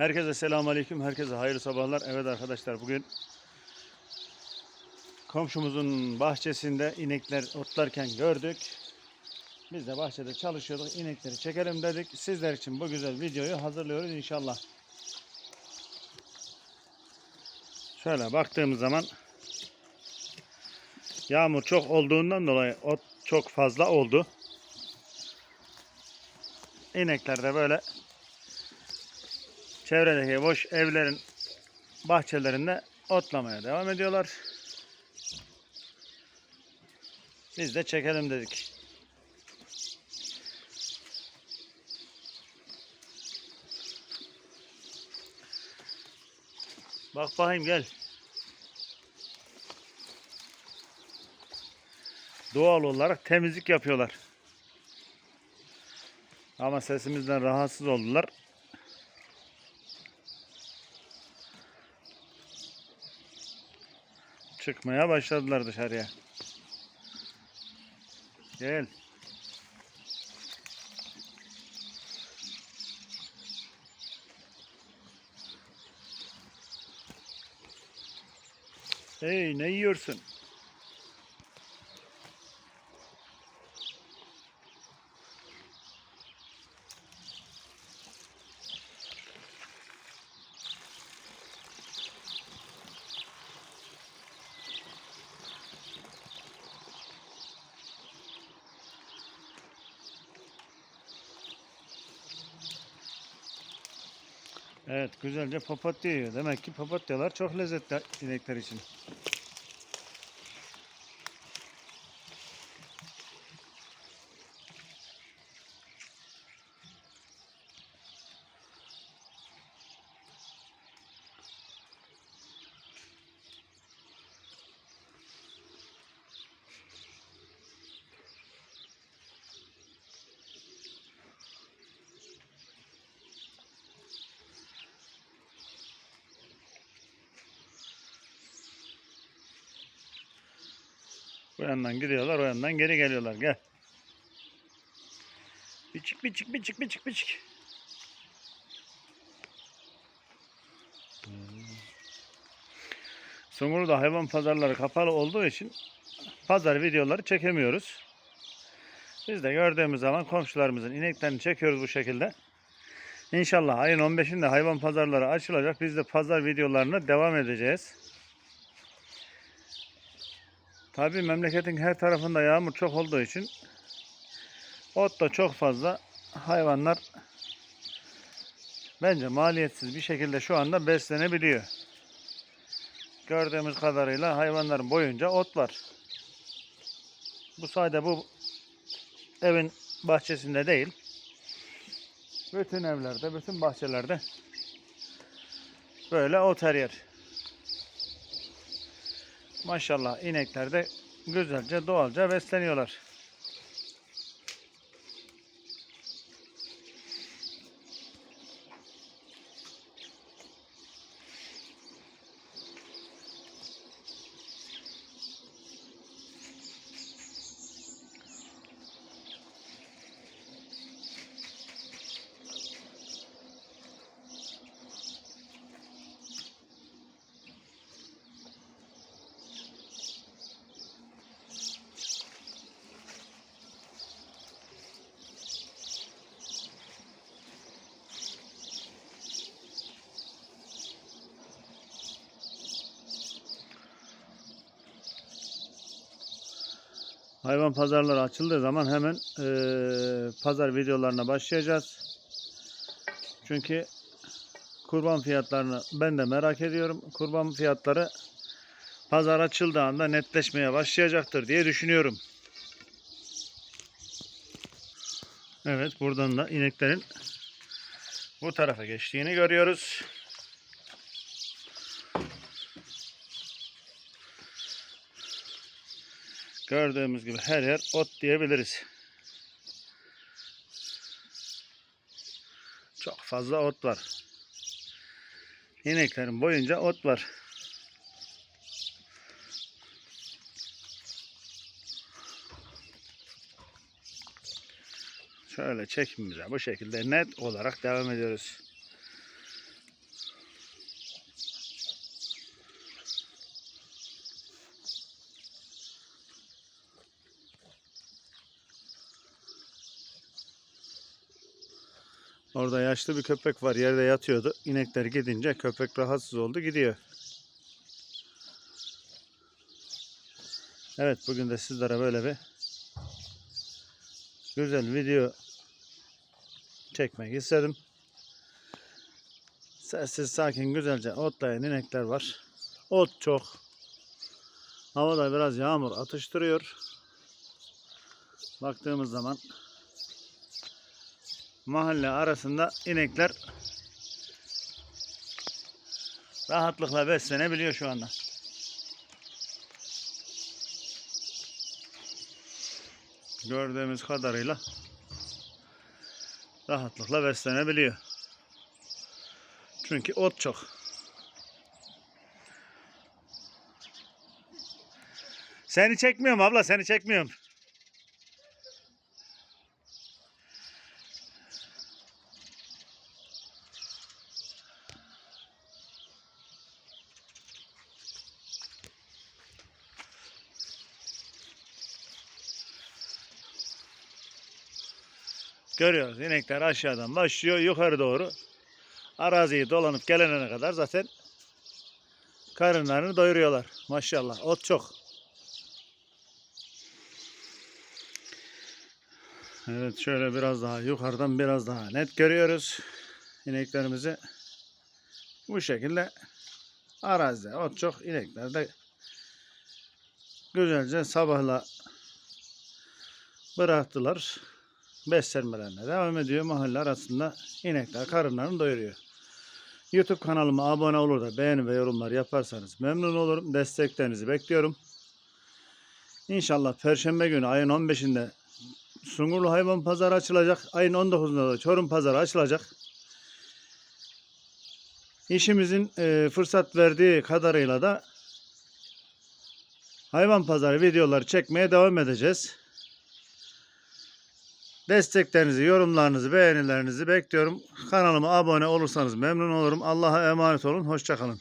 Herkese selamun aleyküm. Herkese hayırlı sabahlar. Evet arkadaşlar bugün komşumuzun bahçesinde inekler otlarken gördük. Biz de bahçede çalışıyorduk. İnekleri çekelim dedik. Sizler için bu güzel videoyu hazırlıyoruz inşallah. Şöyle baktığımız zaman yağmur çok olduğundan dolayı ot çok fazla oldu. İnekler de böyle çevredeki boş evlerin bahçelerinde otlamaya devam ediyorlar. Biz de çekelim dedik. Bak bakayım gel. Doğal olarak temizlik yapıyorlar. Ama sesimizden rahatsız oldular. Çıkmaya başladılar dışarıya. Gel. Hey ne yiyorsun? Evet güzelce papatya yiyor. Demek ki papatyalar çok lezzetli inekler için. Bu yandan gidiyorlar, o yandan geri geliyorlar. Gel. Bir çık, bir çık, bir bir çık, bir çık. Hmm. Sungurlu'da hayvan pazarları kapalı olduğu için pazar videoları çekemiyoruz. Biz de gördüğümüz zaman komşularımızın ineklerini çekiyoruz bu şekilde. İnşallah ayın 15'inde hayvan pazarları açılacak. Biz de pazar videolarına devam edeceğiz. Tabii memleketin her tarafında yağmur çok olduğu için ot da çok fazla. Hayvanlar bence maliyetsiz bir şekilde şu anda beslenebiliyor. Gördüğümüz kadarıyla hayvanların boyunca ot var. Bu sadece bu evin bahçesinde değil. Bütün evlerde, bütün bahçelerde böyle ot her yer. Maşallah inekler de güzelce doğalca besleniyorlar. Hayvan pazarları açıldığı zaman hemen eee, pazar videolarına başlayacağız. Çünkü kurban fiyatlarını ben de merak ediyorum. Kurban fiyatları pazar açıldığı anda netleşmeye başlayacaktır diye düşünüyorum. Evet buradan da ineklerin bu tarafa geçtiğini görüyoruz. Gördüğümüz gibi her yer ot diyebiliriz. Çok fazla ot var. İneklerin boyunca ot var. Şöyle çekimimize bu şekilde net olarak devam ediyoruz. Orada yaşlı bir köpek var yerde yatıyordu. İnekler gidince köpek rahatsız oldu gidiyor. Evet bugün de sizlere böyle bir güzel video çekmek istedim. Sessiz sakin güzelce otlayan inekler var. Ot çok. Havada biraz yağmur atıştırıyor. Baktığımız zaman mahalle arasında inekler rahatlıkla beslenebiliyor şu anda. Gördüğümüz kadarıyla rahatlıkla beslenebiliyor. Çünkü ot çok. Seni çekmiyorum abla, seni çekmiyorum. Görüyoruz inekler aşağıdan başlıyor yukarı doğru. Araziyi dolanıp gelene kadar zaten karınlarını doyuruyorlar. Maşallah ot çok. Evet şöyle biraz daha yukarıdan biraz daha net görüyoruz. İneklerimizi bu şekilde arazide ot çok inekler de güzelce sabahla bıraktılar. Beslenmelerine devam ediyor. Mahalle arasında inekler karınlarını doyuruyor. YouTube kanalıma abone olur da beğeni ve yorumlar yaparsanız memnun olurum. Desteklerinizi bekliyorum. İnşallah Perşembe günü ayın 15'inde Sungurlu Hayvan Pazarı açılacak. Ayın 19'unda da Çorum Pazarı açılacak. İşimizin e, fırsat verdiği kadarıyla da hayvan pazarı videoları çekmeye devam edeceğiz. Desteklerinizi, yorumlarınızı, beğenilerinizi bekliyorum. Kanalıma abone olursanız memnun olurum. Allah'a emanet olun. Hoşçakalın.